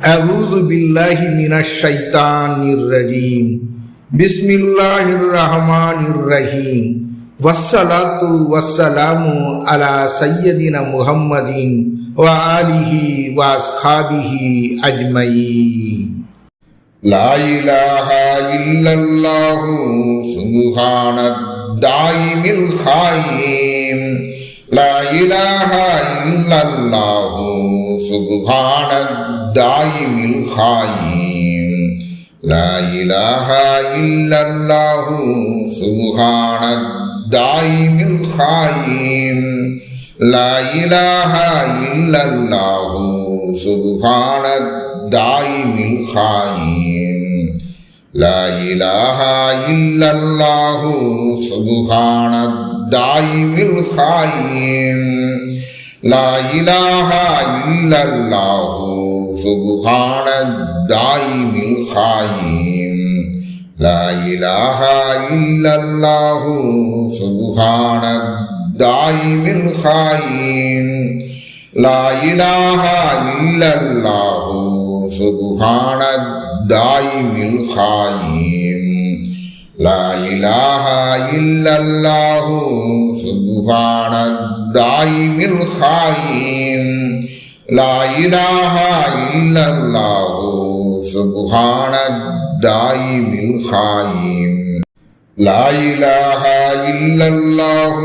أعوذ بالله من الشيطان الرجيم. بسم الله الرحمن الرحيم. والصلاة والسلام على سيدنا محمد وآله وأصحابه أجمعين. لا إله إلا الله سبحان الدائم الخيم لا إله إلا الله سبحان الدائم الخيم لا إله إلا الله سبحان الدائم الخيم لا إله إلا الله سبحان الدائم الخيم لا إله إلا الله سبحان الدائم الخيم لا إله إلا الله سبحان الدائم الخيم لا إله إلا الله سبحان الدائم الخيم لا إله إلا الله سبحان الدائم الخيم لا إله إلا الله سبحان الدائم الخيم لا إله إلا الله. سبحان الدائم الخيم لا إله إلا الله.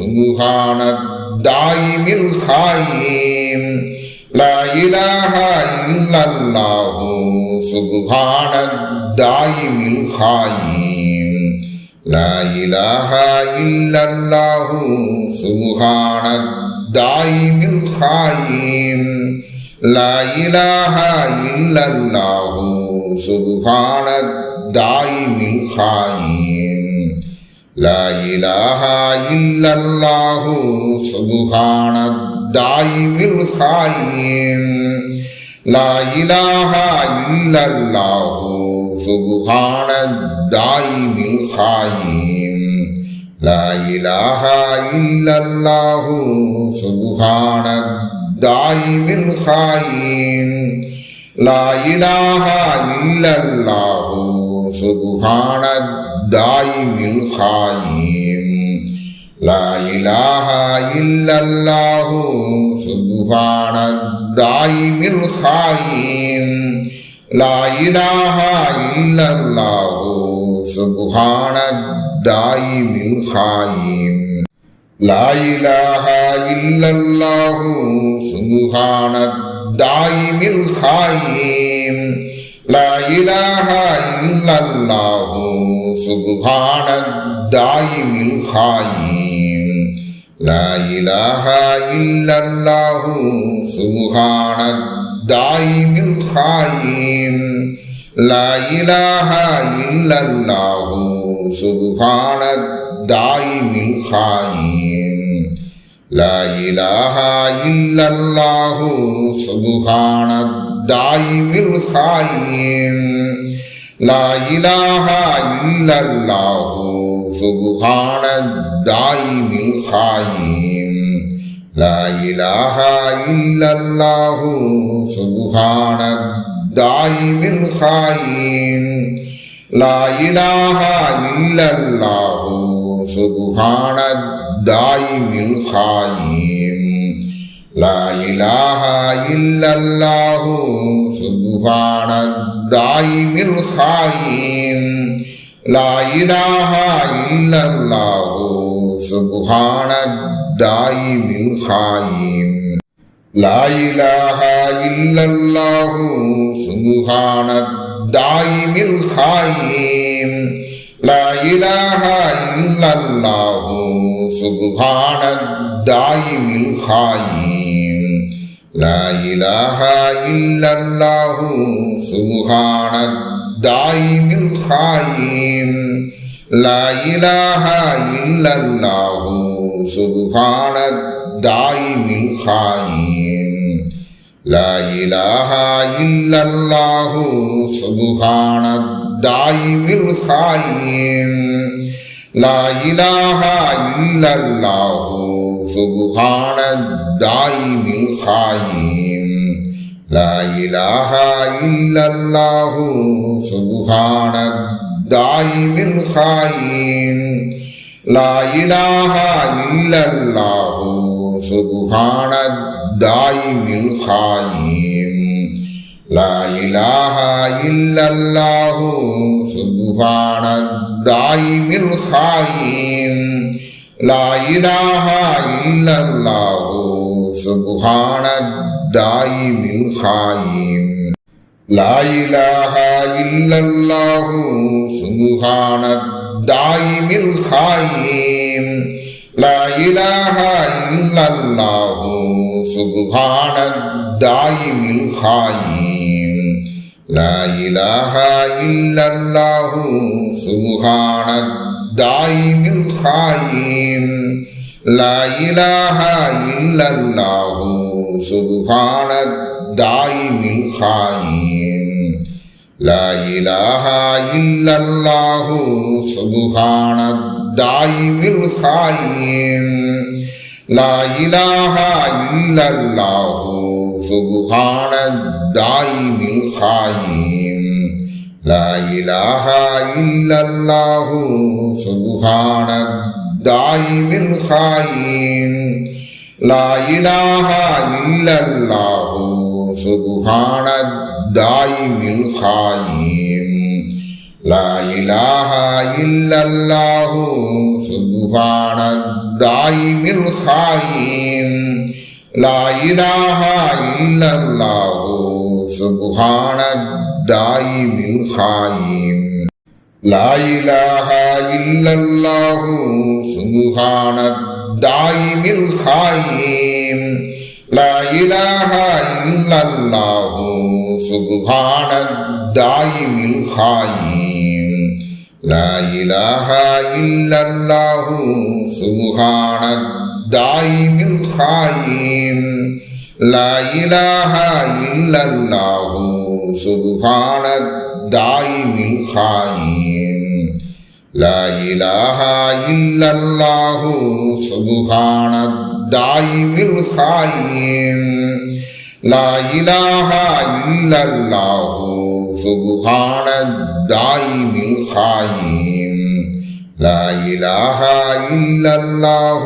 سبحان الدائم الخيم لا إله إلا الله. سبحان الدائم الخيم لا إله إلا الله. سبحان الدائم الخيم لا إله إلا الله سبحان الدائم الخيم لا إله إلا الله سبحان الدائم الخيم لا إله إلا الله سبحان الدائم الخيم لا إله إلا الله سبحان الدائم الخيم لا إله إلا الله سبحان الدائم الخيم لا إله إلا الله سبحان الدائم الخيم لا إله إلا الله سبحان الدائم الخيم لا إله إلا الله سبحان الدائم الخيم لا إله إلا الله سبحان الدائم الخيم لا إله إلا الله سبحان الدائم الخيم لا إله إلا الله سبحان الدائم الخيم لا إله إلا الله سبحان الدائم الخيم لا إله إلا الله سبحان الدائم الخيم لا إله إلا الله سبحان الدائم الخيم لا إله إلا الله سبحان الدائم الخيم لا إله إلا الله سبحان الدائم الخيم لا إله إلا الله سبحان الدائم الخيم لا إله إلا الله سبحان الدائم الخيم لا إله إلا الله سبحان الدائم الخيم لا إله إلا الله سبحان الدائم الخيم لا إله إلا الله سبحان الدائم الخيم لا إله إلا الله سبحان الدائم الخيم لا إله إلا الله سبحان الدائم الخيم لا إله إلا الله سبحان الدائم الخائن لا إله إلا الله سبحان الدائم الخائن لا إله إلا الله سبحان الدائم الخائن. لا إله إلا الله. سبحان الدائم الخائن. لا إله إلا الله. سبحان الدائم الخائن. لا إله إلا الله. سبحان الدائم الخائن. لا إله إلا الله سبحان الدائم الخائن. لا إله إلا الله سبحان الدائم الخائن. لا إله إلا الله سبحان الدائم الخائن. لا إله إلا الله سبحان الدائم الخائن لا إله إلا الله سبحان الدائم الخائن لا إله إلا الله سبحان الدائم الخائن لا إله إلا الله سبحان الدائم الخائن لا إله إلا الله سبحان الدائم الخائن لا إله إلا الله سبحان الدائم الخائن لا إله إلا الله سبحان الدائم الخائن لا إله إلا الله سبحان الدائم الخائن لا إله إلا الله. سبحان الدائم الخائن لا إله إلا الله. سبحان الدائم الخائن لا إله إلا الله. سبحان الدائم الخائن لا إله إلا الله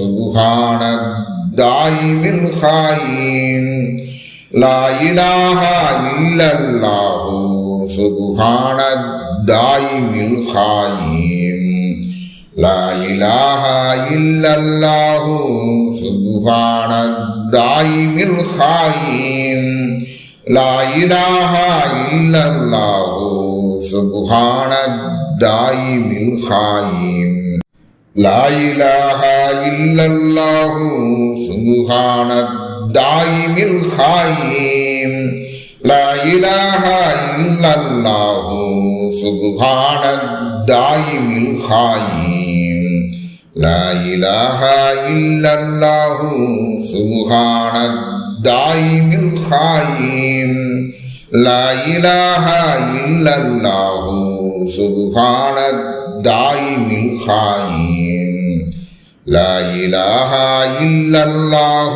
سبحان الدائم الخائن لا إله إلا الله سبحان الدائم الخائن لا إله إلا الله سبحان الدائم الخائن لا إله إلا الله سبحان الدائم الخائن لا إله إلا الله سبحان الدائم الخائن لا إله إلا الله سبحان الدائم الخائن لا إله إلا الله سبحان الدائم الخائن لا إله إلا الله سبحان الدائم الخائن لا إله إلا الله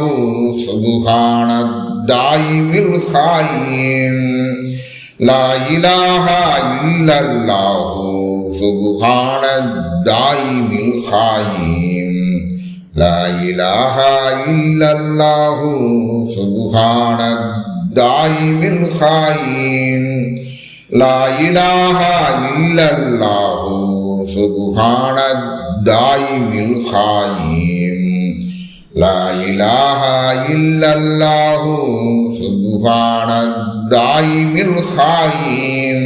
سبحان الدائم الخائن لا إله إلا الله سبحان الدائم الخائن لا إله إلا الله سبحان الدائم الخائن لا إله إلا الله سبحان الدائم الخائن لا إله إلا الله سبحان الدائم الخائن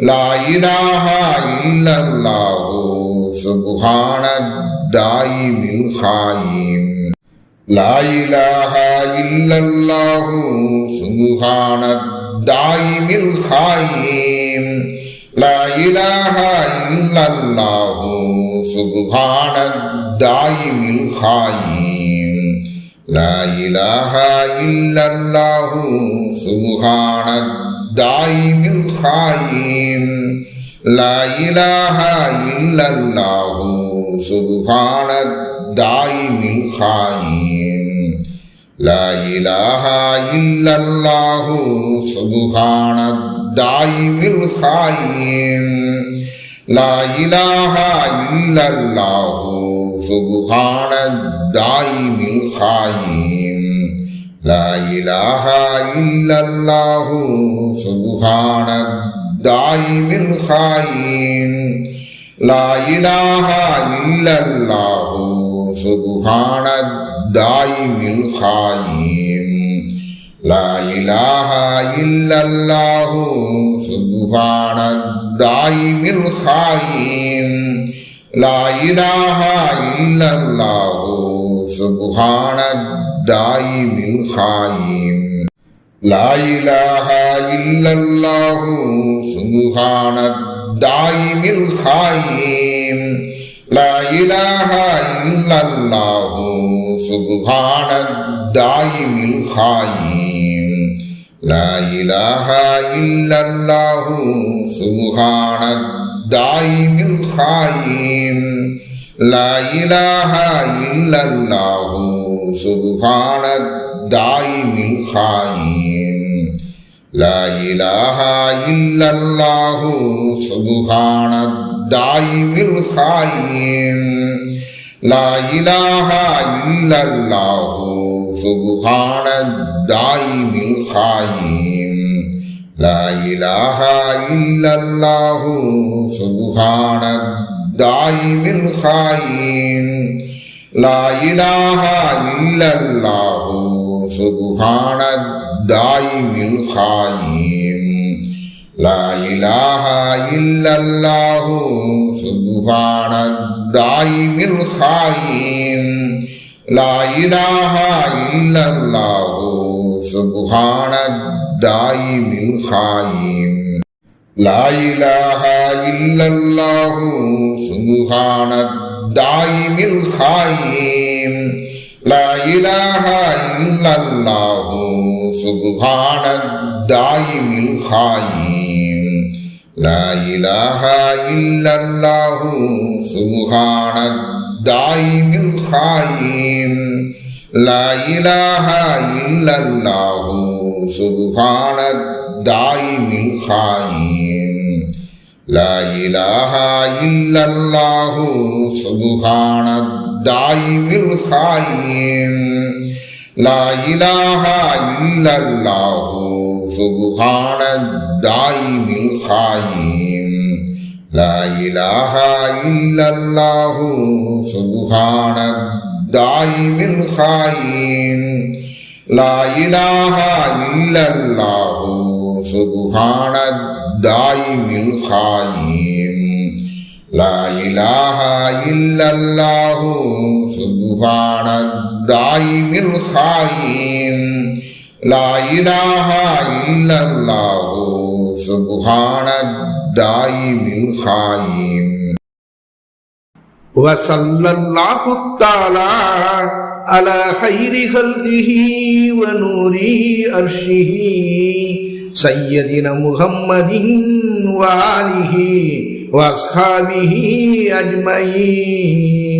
لا إله إلا الله سبحان الدائم الخائن لا إله إلا الله سبحان الدائم الخائن. لا إله إلا الله. سبحان الدائم الخائن. لا إله إلا الله. سبحان الدائم الخائن. لا إله إلا الله. سبحان الدائم الخائن. لا إله إلا الله سبحان الدائم الخائن لا إله إلا الله سبحان الدائم الخائن لا إله إلا الله سبحان الدائم الخائن لا إله إلا الله سبحان الدائم الخائن لا إله إلا الله سبحان الدائم الخائن لا إله إلا الله سبحان الدائم الخائن لا إله إلا الله سبحان الدائم الخائن لا إله إلا الله سبحان الدائم الخائن لا إله إلا الله سبحان الدائم الخائن لا إله إلا الله سبحان الدائم الخائن لا إله إلا الله سبحان الدائم الخائن لا إله إلا الله. سبحان الدائم الخائن لا إله إلا الله. سبحان الدائم الخائن لا إله إلا الله. سبحان الدائم الخائن لا إله إلا الله. سبحان الدائم الخائن. لا إله إلا الله. سبحان الدائم الخائن. لا إله إلا الله. سبحان الدائم الخائن. لا إله إلا الله. سبحان الدائم الخائن. لا إله إلا الله سبحان الدائم الخائن لا إله إلا الله سبحان الدائم الخائن لا إله إلا الله سبحان الدائم الخائن لا إله إلا الله سبحان الدائم الخائن لا إله إلا الله سبحان الدائم الخائن لا إله إلا الله سبحان الدائم الخائن لا إله إلا الله سبحان الدائم الخائن لا إله إلا الله. سبحان الدائم الخائن وصلى الله تعالى على خير خلقه ونور أرشه سيدنا محمد وآله وأصحابه أجمعين.